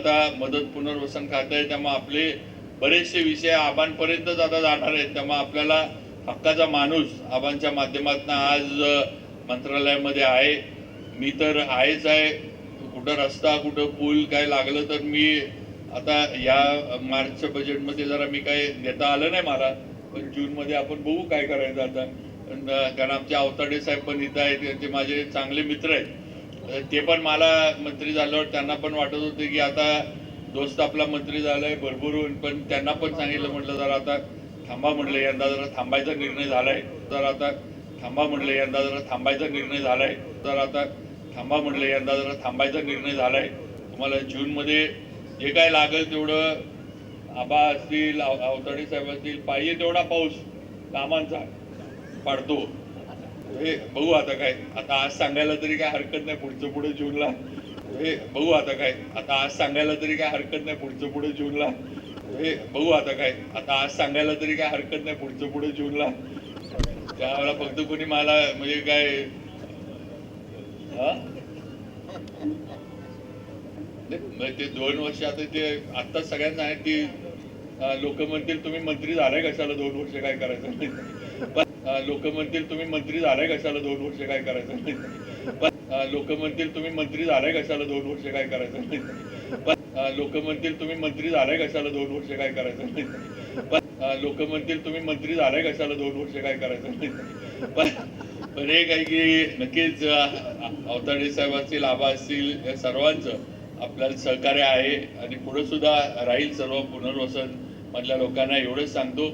आता मदत पुनर्वसन खातं आहे त्यामुळे आपले बरेचसे विषय आबांपर्यंतच आता जाणार आहेत. त्यामुळे आपल्याला हक्काचा माणूस आबांच्या माध्यमातून आज मंत्रालयामध्ये आहे. मी तर आहेच आहे. कुठं रस्ता कुठं पूल काय लागलं तर मी आता या मार्चच्या बजेटमध्ये जरा मी काय देता आलं नाही मला पण जूनमध्ये आपण बघू काय करायचं आता. कारण आमचे अवताडे साहेब पण इथं आहेत ते माझे चांगले मित्र आहेत. ते पण मला मंत्री झाल्यावर त्यांना पण वाटत होते की आता दोस्त आपला मंत्री झालाय भरभरून पण त्यांना पण सांगितलं म्हटलं जरा आता थांबा म्हटलं यंदा जरा थांबायचा निर्णय झालाय. तर आता थांबा म्हटलं यंदा जरा थांबायचा निर्णय झालाय. तर आता थांबा म्हटलं यंदा जरा थांबायचा निर्णय झालाय. तुम्हाला जूनमध्ये जे काय लागेल तेवढं आबा असतील अव- अवताडे साहेब असतील पाहिजे तेवढा पाऊस कामांचा पाडतो. हे बघू आता काय. आता आज सांगायला तरी काय हरकत नाही पुढचं पुढे जूनला हे बघू आता काय. आता आज सांगायला तरी काय हरकत नाही पुढचं पुढे जूनला हे बघू आता काय. आता आज सांगायला तरी काय हरकत नाही पुढचं पुढे जूनला त्यावेळेला फक्त कोणी मला म्हणजे काय हा? म्हणजे ते दोन वर्ष आता ते आता सगळ्यांना आहे की लोक म्हणतील तुम्ही मंत्री झालाय कशाला दोन वर्ष काय करायचं? लोक म्हणतील तुम्ही मंत्री झालाय कशाला? दोन वर्ष काय करायचं? नाही पण लोक म्हणतील तुम्ही मंत्री झालाय कशाला? दोन वर्ष काय करायचं? नाही पण लोक म्हणतील तुम्ही मंत्री झालाय कशाला? दोन वर्ष काय करायचं? नाही पण लोक म्हणतील तुम्ही मंत्री झालाय कशाला? दोन वर्ष काय करायचं? नाही पण पण हे काही की नक्कीच अवताडे साहेब असतील आबा असतील या सर्वांचं. आपल्याला सहकार्य आहे आणि पुढे सुद्धा राहील सर्व पुनर्वसन मधल्या लोकांना एवढंच सांगतो.